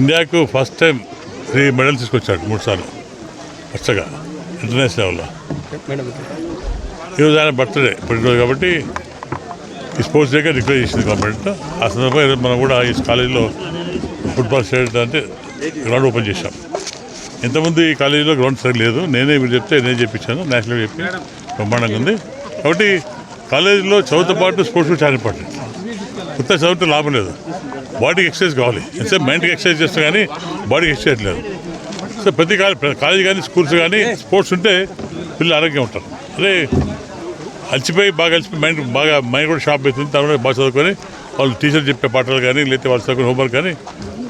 ఇండియాకు first time three medal తీసుకొచ్చాడు మూడు సార్లు వరుసగా ఇంటర్నేషనల్ లెవెల్లో ఈరోజు ఆయన బర్త్డే పుట్టినరోజు కాబట్టి ఈ స్పోర్ట్స్ డేగా డిక్లేర్ చేసింది గవర్నమెంట్ ఆ సందర్భంగా ఈరోజు మనం కూడా ఈ కాలేజీలో ఫుట్బాల్ స్టేడియం అంటే గ్రౌండ్ ఓపెన్ చేశాం. ఇంతకుముందు ఈ కాలేజీలో గ్రౌండ్ సరిగ్గా లేదు. నేనే మీరు చెప్తే నేను చెప్పించాను. నేషనల్ చెప్పి బ్రహ్మాండంగా ఉంది. కాబట్టి కాలేజీలో చదువుతో పాటు స్పోర్ట్స్ చాలా ఇంపార్టెంట్ కొత్త చదివితే లాభం లేదు. బాడీకి ఎక్సర్సైజ్ కావాలి. ఎంతసేపు మైండ్కి ఎక్సర్సైజ్ చేస్తే కానీ బాడీకి ఎక్సర్సైజ్ లేదు. సో ప్రతి కాలేజ్ కాలేజ్ కానీ స్కూల్స్ కానీ స్పోర్ట్స్ ఉంటే పిల్లలు ఆరోగ్యం ఉంటారు. అదే అలసిపోయి బాగా అలసిపోయి మైండ్ బాగా మైండ్ కూడా షాప్ అవుతుంది. తర్వాత బాగా చదువుకొని వాళ్ళు టీచర్ చెప్పే పాటలు కానీ లేకపోతే వాళ్ళు చదువుకునే హోంవర్క్ కానీ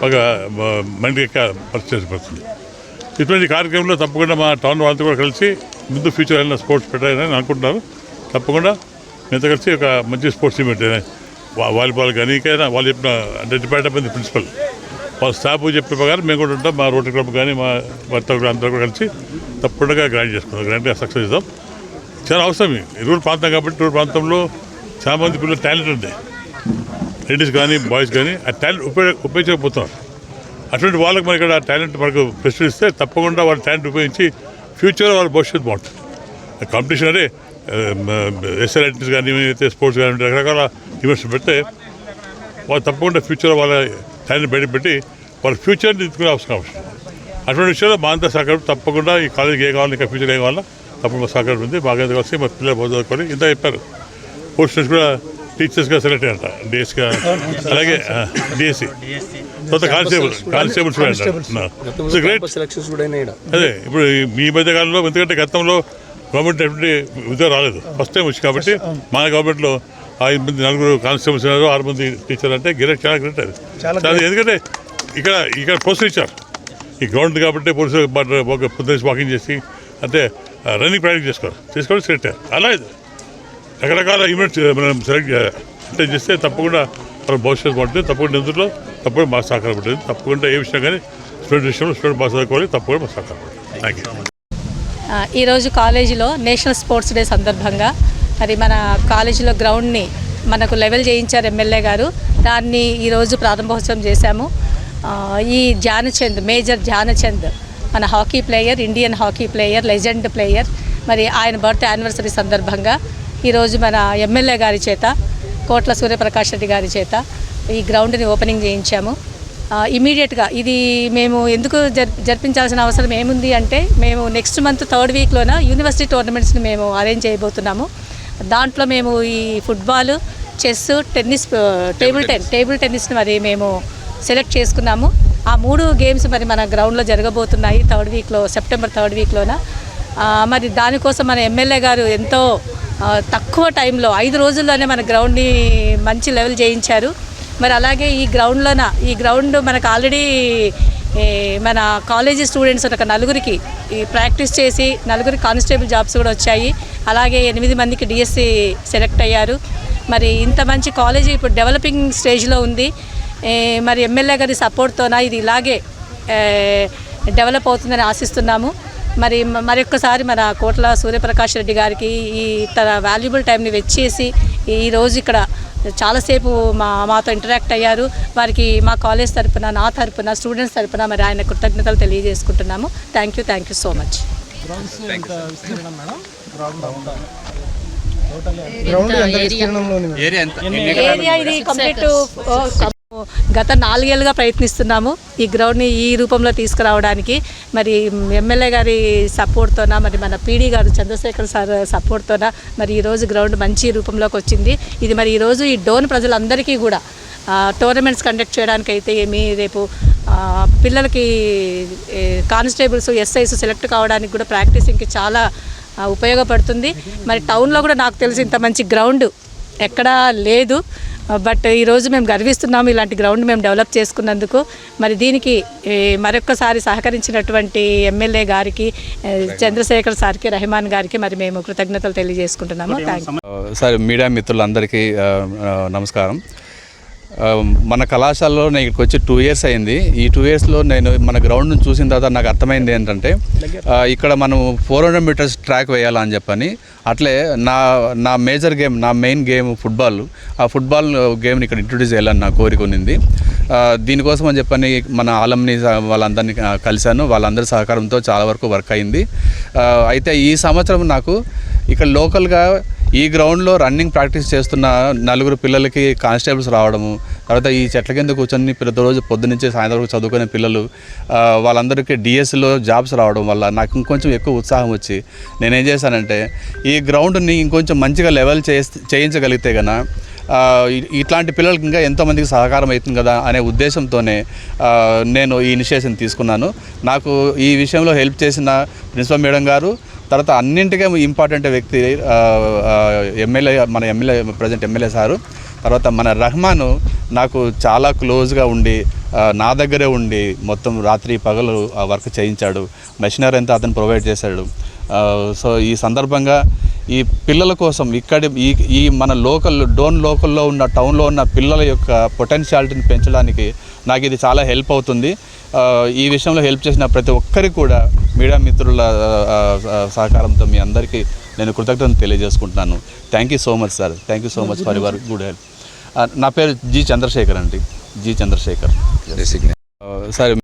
బాగా మైండ్కి ఎక్క పరిచయం పడుతుంది ఇటువంటి కార్యక్రమంలో తప్పకుండా మా టౌన్ వాళ్ళతో కూడా కలిసి ముందు ఫ్యూచర్ అయినా స్పోర్ట్స్ పెట్టాలని అనుకుంటున్నారు. తప్పకుండా మీతో కలిసి ఒక మంచి స్పోర్ట్స్ ఈవెంట్ వా- వాలీబాల్ కానీ వాళ్ళు చెప్పిన అంటే డిపార్ట్మెంట్ ప్రిన్సిపల్. వాళ్ళ స్టాఫ్ చెప్పిన ప్రకారం మేము కూడా ఉంటాం మా రోటరీ క్లబ్ కానీ మా వర్త అందరూ కూడా కలిసి తప్పకుండా గ్రాంట్ చేసుకుందాం గ్రాండ్గా సక్సెస్ చేద్దాం. చాలా అవసరం రూరల్ ప్రాంతం కాబట్టి రూరల్ ప్రాంతంలో చాలా మంది పిల్లలు టాలెంట్ ఉంది లేడీస్ కానీ బాయ్స్ కానీ ఆ టాలెంట్ ఉపయోగ ఉపయోగించకపోతున్నారు. అటువంటి వాళ్ళకి మనకి ఆ టాలెంట్ మనకు ప్రశ్నిస్తే తప్పకుండా వాళ్ళ టాలెంట్ ఉపయోగించి ఫ్యూచర్లో వాళ్ళ భవిష్యత్తు బాగుంటుంది. కాంపిటీషన్ అదే ఎస్ఎల్ఎంటీస్ కానీ అయితే స్పోర్ట్స్ కానీ రకరకాల ఈవెంట్స్ పెడితే వాళ్ళు తప్పకుండా ఫ్యూచర్లో వాళ్ళ టాలెంట్ బయట పెట్టి వాళ్ళ ఫ్యూచర్ని తీసుకునే అవసరం అవసరం అటువంటి విషయంలో మా అంతా సహకారం తప్పకుండా ఈ కాలేజీకి ఏం కావాలి ఇంకా ఫ్యూచర్ ఏం కావాలా తప్పకుండా సహకారం ఉంది. బాగా కలిసి మా పిల్లలు బాగా చదువుకొని ఇంత చెప్పారు. పోస్టర్స్ కూడా టీచర్స్గా సెలెక్ట్ అయ్యారంట. డిఎస్గా అలాగే డిఎస్సి తర్వాత కానిస్టేబుల్ కానిస్టేబుల్స్ కూడా గ్రేట్. అదే ఇప్పుడు మీ మధ్య కాలంలో ఎందుకంటే గతంలో గవర్నమెంట్ ఎటువంటి ఉద్యోగం రాలేదు. ఫస్ట్ టైం వచ్చి కాబట్టి మన గవర్నమెంట్లో ఐదు మంది నలుగురు కానిస్టేబుల్స్ ఉన్నారు ఆరు మంది టీచర్ అంటే గ్రేట్ చాలా గ్రేట్ అది. చాలా ఎందుకంటే ఇక్కడ ఇక్కడ ప్రోత్సహించారు ఈ గ్రౌండ్ కాబట్టి పోలీసులు పొద్దున్న వాకింగ్ చేసి అంటే రన్నింగ్ ప్రాక్టీస్ చేసుకోవాలి. చేసుకోవడం సెలెక్ట్ అయ్యారు. అలా ఇది. రకరకాల ఈవెంట్స్ eh, మనం సెలెక్ట్ అంటే చేస్తే తప్పకుండా మన భవిష్యత్తు బాగుంటుంది. తప్పకుండా ఇందులో తప్పకుండా మా సహకారం ఉంటుంది. తప్పకుండా ఏ విషయం కానీ స్టూడెంట్ విషయంలో స్టూడెంట్ బాగా చదువుకోవాలి. తప్పకుండా మా సహకారం ఉంటుంది. థ్యాంక్ యూ ఈరోజు కాలేజీలో నేషనల్ స్పోర్ట్స్ డే సందర్భంగా మరి మన కాలేజీలో గ్రౌండ్ని మనకు లెవెల్ చేయించారు ఎమ్మెల్యే గారు. దాన్ని ఈరోజు ప్రారంభోత్సవం చేశాము. ఈ ధ్యానచంద్ మేజర్ ధ్యానచంద్ మన hockey player Indian hockey player legend player మరి ఆయన బర్త్ యానివర్సరీ సందర్భంగా ఈరోజు మన ఎమ్మెల్యే గారి చేత కోట్ల సూర్యప్రకాష్ రెడ్డి గారి చేత ఈ గ్రౌండ్ని ఓపెనింగ్ చేయించాము. ఇమీడియట్గా ఇది మేము ఎందుకు జర్ జరిపించాల్సిన అవసరం ఏముంది అంటే మేము నెక్స్ట్ మంత్ థర్డ్ వీక్లోన యూనివర్సిటీ టోర్నమెంట్స్ని మేము అరేంజ్ చేయబోతున్నాము. దాంట్లో మేము ఈ football chess tennis table ten table టెన్నిస్ని మరి మేము సెలెక్ట్ చేసుకున్నాము. ఆ మూడు గేమ్స్ మరి మన గ్రౌండ్లో జరగబోతున్నాయి థర్డ్ వీక్లో సెప్టెంబర్ థర్డ్ వీక్లోన మరి దానికోసం మన ఎమ్మెల్యే గారు ఎంతో తక్కువ టైంలో ఐదు రోజుల్లోనే మన గ్రౌండ్ని మంచి లెవెల్ చేయించారు. మరి అలాగే ఈ గ్రౌండ్లోన ఈ గ్రౌండ్ మనకు ఆల్రెడీ మన కాలేజీ స్టూడెంట్స్ ఒక నలుగురికి ఈ ప్రాక్టీస్ చేసి నలుగురి కానిస్టేబుల్ జాబ్స్ కూడా వచ్చాయి. అలాగే ఎనిమిది మందికి డిఎస్సి సెలెక్ట్ అయ్యారు. మరి ఇంత మంచి కాలేజీ ఇప్పుడు డెవలపింగ్ స్టేజ్లో ఉంది. మరి ఎమ్మెల్యే గారి సపోర్ట్తోన ఇది ఇలాగే డెవలప్ అవుతుందని ఆశిస్తున్నాము. మరి మ- మరొక్కసారి మన కోట్ల సూర్యప్రకాష్ రెడ్డి గారికి ఈ తన వాల్యుబుల్ టైంని వెచ్చేసి ఈ రోజు ఇక్కడ చాలాసేపు మా మాతో ఇంటరాక్ట్ అయ్యారు. వారికి మా కాలేజ్ తరపున నా తరపున స్టూడెంట్స్ తరపున మరి ఆయన కృతజ్ఞతలు తెలియజేసుకుంటున్నాము. Thank you thank you so much? Area ఇది కంప్లీట్ గత నాలుగేళ్ళుగా ప్రయత్నిస్తున్నాము ఈ గ్రౌండ్ని ఈ రూపంలో తీసుకురావడానికి. మరి ఎమ్మెల్యే గారి సపోర్ట్తోన మరి మన పీడీ గారు చంద్రశేఖర్ సార్ సపోర్ట్తోన మరి ఈరోజు గ్రౌండ్ మంచి రూపంలోకి వచ్చింది. ఇది మరి ఈరోజు ఈ డోన్ ప్రజలందరికీ కూడా టోర్నమెంట్స్ కండక్ట్ చేయడానికి అయితే ఏమి రేపు పిల్లలకి కానిస్టేబుల్స్ ఎస్ఐస్ సెలెక్ట్ కావడానికి కూడా ప్రాక్టీసింగ్కి చాలా ఉపయోగపడుతుంది. మరి టౌన్లో కూడా నాకు తెలిసి ఇంత మంచి గ్రౌండ్ ఎక్కడా లేదు. బట్ ఈరోజు మేము గర్విస్తున్నాము ఇలాంటి గ్రౌండ్ మేము డెవలప్ చేసుకున్నందుకు. మరి దీనికి ఏ, మరొక్కసారి సహకరించినటువంటి ఎమ్మెల్యే గారికి చంద్రశేఖర్ సార్కి రెహమాన్ గారికి మరి మేము కృతజ్ఞతలు తెలియజేసుకుంటున్నాము. థ్యాంక్ సార్ మీడియా మిత్రులందరికీ నమస్కారం. మన కళాశాలలో నేను ఇక్కడికి వచ్చి టూ ఇయర్స్ అయింది. ఈ టూ ఇయర్స్లో నేను మన గ్రౌండ్ చూసిన తర్వాత నాకు అర్థమైంది ఏంటంటే ఇక్కడ మనం ఫోర్ హండ్రెడ్ మీటర్స్ ట్రాక్ వేయాలని చెప్పని అట్లే నా నా మేజర్ గేమ్ నా మెయిన్ గేమ్ ఫుట్బాల్ ఆ ఫుట్బాల్ గేమ్ని ఇక్కడ ఇంట్రొడ్యూస్ చేయాలని నా కోరిక ఉన్నింది. దీనికోసం అని చెప్పని మన ఆలంని వాళ్ళందరినీ కలిశాను. వాళ్ళందరి సహకారంతో చాలా వరకు వర్క్ అయింది. అయితే ఈ సంవత్సరం నాకు ఇక్కడ లోకల్గా ఈ గ్రౌండ్లో రన్నింగ్ ప్రాక్టీస్ చేస్తున్న నలుగురు పిల్లలకి కానిస్టేబుల్స్ రావడము తర్వాత ఈ చెట్ల కింద కూర్చొని ప్రతిరోజు పొద్దునుంచి సాయంత్రం వరకు చదువుకునే పిల్లలు వాళ్ళందరికీ డిఎస్సిలో జాబ్స్ రావడం వల్ల నాకు ఇంకొంచెం ఎక్కువ ఉత్సాహం వచ్చి నేనేం చేశానంటే ఈ గ్రౌండ్ని ఇంకొంచెం మంచిగా లెవెల్ చేయించగలిగితే గన ఇట్లాంటి పిల్లలకి ఇంకా ఎంతోమందికి సహకారం అవుతుంది కదా అనే ఉద్దేశంతోనే నేను ఈ ఇనిషియేషన్ తీసుకున్నాను. నాకు ఈ విషయంలో హెల్ప్ చేసిన ప్రిన్సిపల్ మేడం గారు తర్వాత అన్నింటికే ఇంపార్టెంట్ వ్యక్తి ఎమ్మెల్యే మన ఎమ్మెల్యే ప్రజెంట్ ఎమ్మెల్యే సారు. తర్వాత మన రహమాను నాకు చాలా క్లోజ్గా ఉండి నా దగ్గరే ఉండి మొత్తం రాత్రి పగలు ఆ వర్క్ చేయించాడు. మెషినరీ అంతా అతను ప్రొవైడ్ చేశాడు. సో ఈ సందర్భంగా ఈ పిల్లల కోసం ఇక్కడ ఈ ఈ మన లోకల్ డోన్ లోకల్లో ఉన్న టౌన్లో ఉన్న పిల్లల యొక్క పొటెన్షియాలిటీని పెంచడానికి నాకు ఇది చాలా హెల్ప్ అవుతుంది. ఈ విషయంలో హెల్ప్ చేసిన ప్రతి ఒక్కరికి కూడా మీడియా మిత్రుల సహకారంతో మీ అందరికీ నేను కృతజ్ఞతలు తెలియజేసుకుంటున్నాను. Thank you so much sir thank you so much for your good help నా పేరు జి చంద్రశేఖర్ అండి. జి చంద్రశేఖర్. సార్